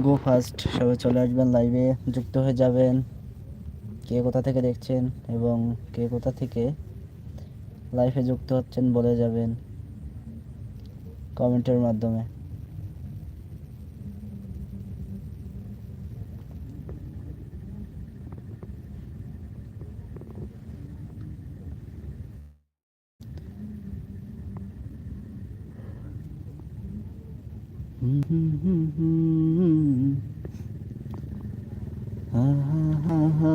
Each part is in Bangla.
গো ফার্স্ট সবাই চলে আসবেন লাইভে যুক্ত হয়ে যাবেন। কে কোথা থেকে দেখছেন এবং কে কোথা থেকে লাইভে যুক্ত হচ্ছেন বলে যাবেন কমেন্টের মাধ্যমে। হা হা হা হা।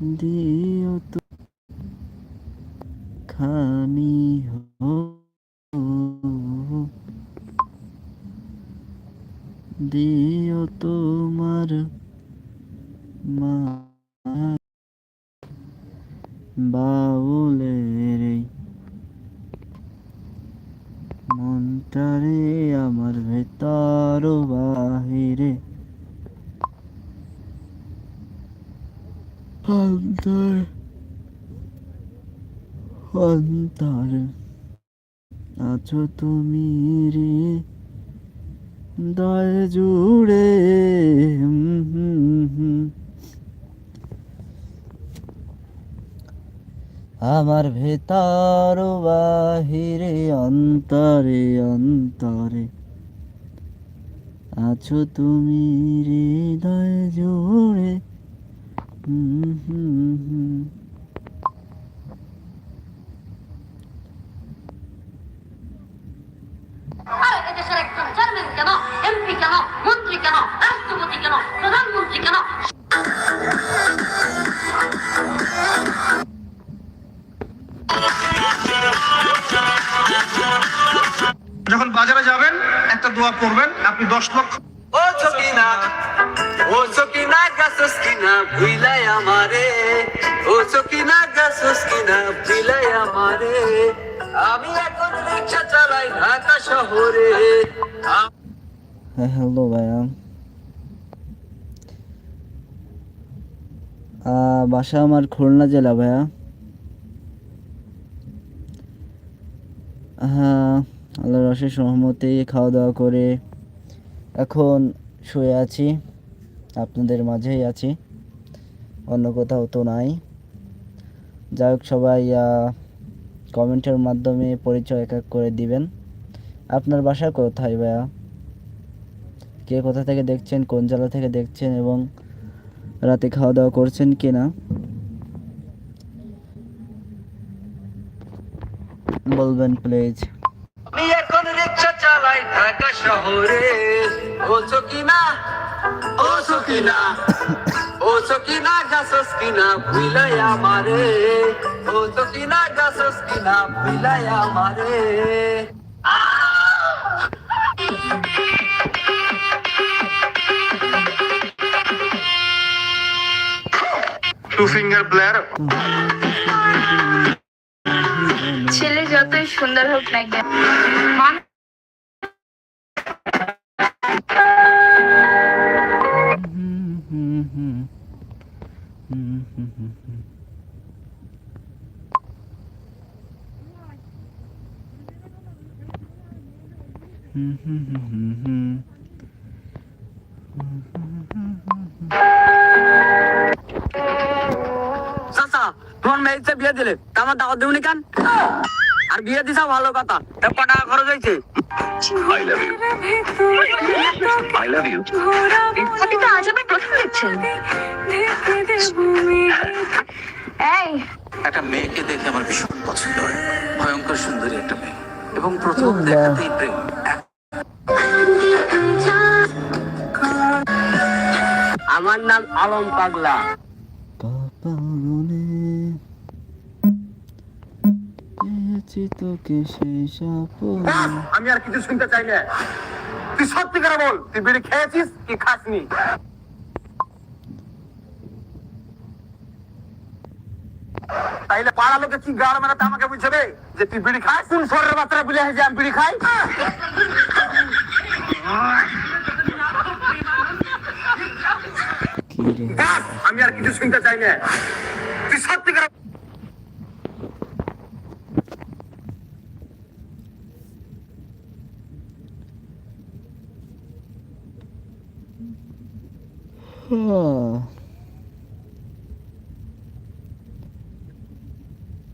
দিও তো খামি হো। দিও তোমার মা বাউলের মনটারে আমার ভেতর বাহিরে অন্তর অন্তর আছো তুমি রে, দল জুড়ে। আমার ভেতর বাহিরে, অন্তরে অন্তরে আছো তুমি হৃদয় জুড়ে যখন বাজারে যাবেন একটা দোয়া করবেন আপনি দশ লক্ষ ও সকিনা ও গাছস কিনা আমারে। ও সকিনা গাছস কিনা আমারে। আমি এখন চালাই ঢাকা শহরে। হ্যাঁ হ্যালো ভাইয়া। বাসা আমার খুলনা জেলা ভাইয়া। হ্যাঁ আল্লাহর অশেষ সহমতে খাওয়া দাওয়া করে এখন শুয়ে আছি। আপনাদের মাঝেই আছি। অন্য কোথাও তো নাই। যাই হোক সবাই কমেন্টের মাধ্যমে পরিচয় এক এক করে দিবেন। আপনার বাসা কোথায় ভাইয়া? কে কোথা থেকে দেখছেন, কোন জেলা থেকে দেখছেন এবং রাতে খাওয়া দাওয়া করছেন কি না বলবেন প্লিজ এখন রিক্সা চালাই ঢাকা শহরে। ও সকিনা ও সকিনা ও সকিনা গাছস কিনা ভুইলাই আমারে। ও সকিনা গাছস কিনা ভুইলাই আমারে। টু ফিঙ্গার প্লেয়ার ছেলে যতই সুন্দর হোক না কেন বিয়ে দিলে তা আমার দাওয়াত দেবনি কেন? আর বিয়ে দিছা ভালো কথা। তা ক টাকা খরচ হয়েছে? আপনি তো আজ আমার প্রথম দেখছেন। এই। একটা মেয়েকে দেখে আমার ভীষণ পছন্দ হয়। ভয়ঙ্কর সুন্দরী একটা মেয়ে। এবং প্রথম দেখাতেই প্রেম। আমার নাম আলম পাগলা। কপালে তোকে সেই সাপন আমি আর কিছু শুনতে চাই না। তুই সত্যি করে বল তুই বিড়ি খেয়েছিস কি খাসনি? তাইলে পাড়া লোকে কি গাড় মেলাতে আমাকে বুঝবে যে তুই বিড়ি খাস? কোন শরীরের বাচ্চারা বলে যে আমি বিড়ি খাই? আমি আর কিছু শুনতে চাই না তুই সত্যি করে আহ।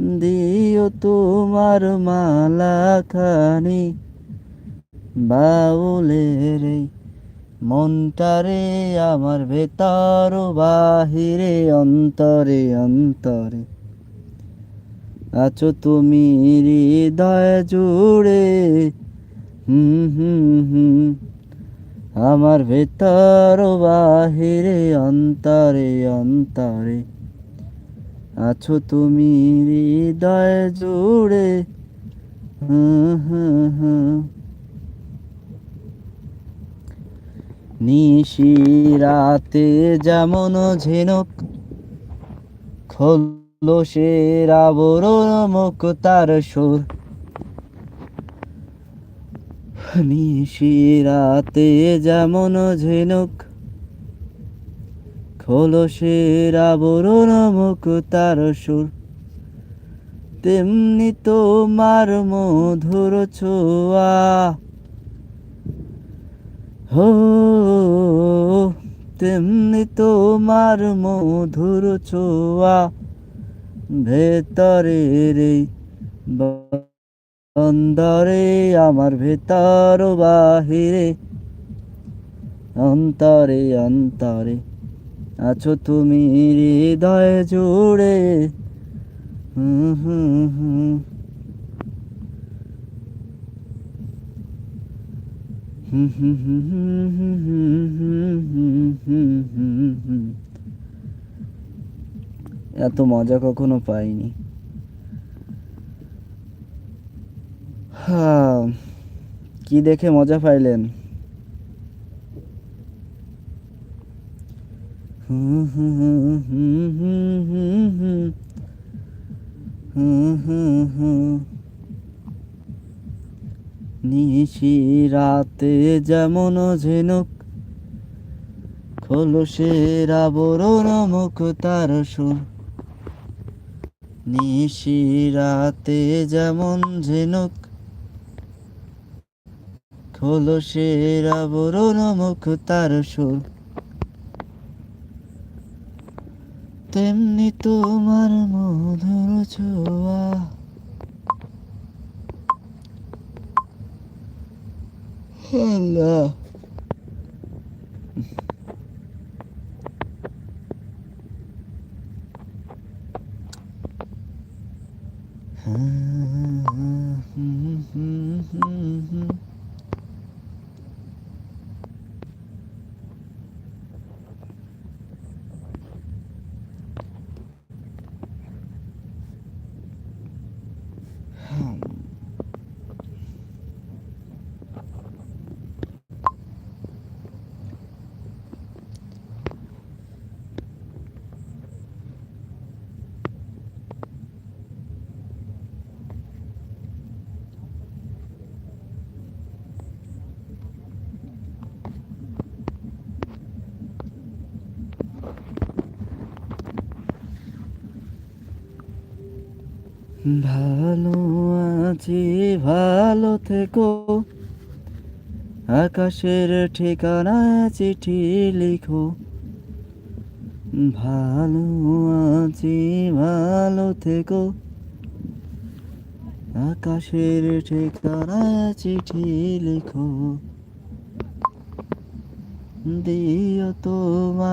দিও তোমার মালা খানি বাউলের মনটারে আমার ভেতর বাহিরে, অন্তরে অন্তরে। আছো তুমি হৃদয় জুড়ে, হুম হুম হুম। আমার ভেতর বাহিরে, অন্তরে অন্তরে। আছো তুমি হৃদয় জুড়ে। নিশি রাতে যেমন ঝিনুক, খোলসের আবরণ মুখ তার সুর। নিশি রাতে যেমন ঝিনুক খোলসের আবরণ মুখ তার সুর। তেমনি তোমার মধুর ছোঁয়া। হো, তেমনি তোমার মধুর ছোঁয়া। ভেতরের এই অন্তরে আমার ভেতর বাহিরে। অন্তরে অন্তরে। আছো তুমি হৃদয় জুড়ে। হুম হুম হুম। এত মজা কখনো পাইনি। হ্যাঁ কি দেখে মজা পাইলেন? নিশি রাতে যেমন ঝিনুক, খোলসের আবরণ মুখ তার সুর। নিশি রাতে যেমন ঝিনুক, খোলসের আবরণ মুখ তার সুর। তেমনি তোমার মধুর ছোঁয়া। আল্লাহ ভালো আছি, ভালো থেকো। আকাশের ঠিকানা চিঠি লিখো। ভালো আছি, ভালো থেকো। আকাশের ঠিকানা চিঠি লিখো। দিও তোমার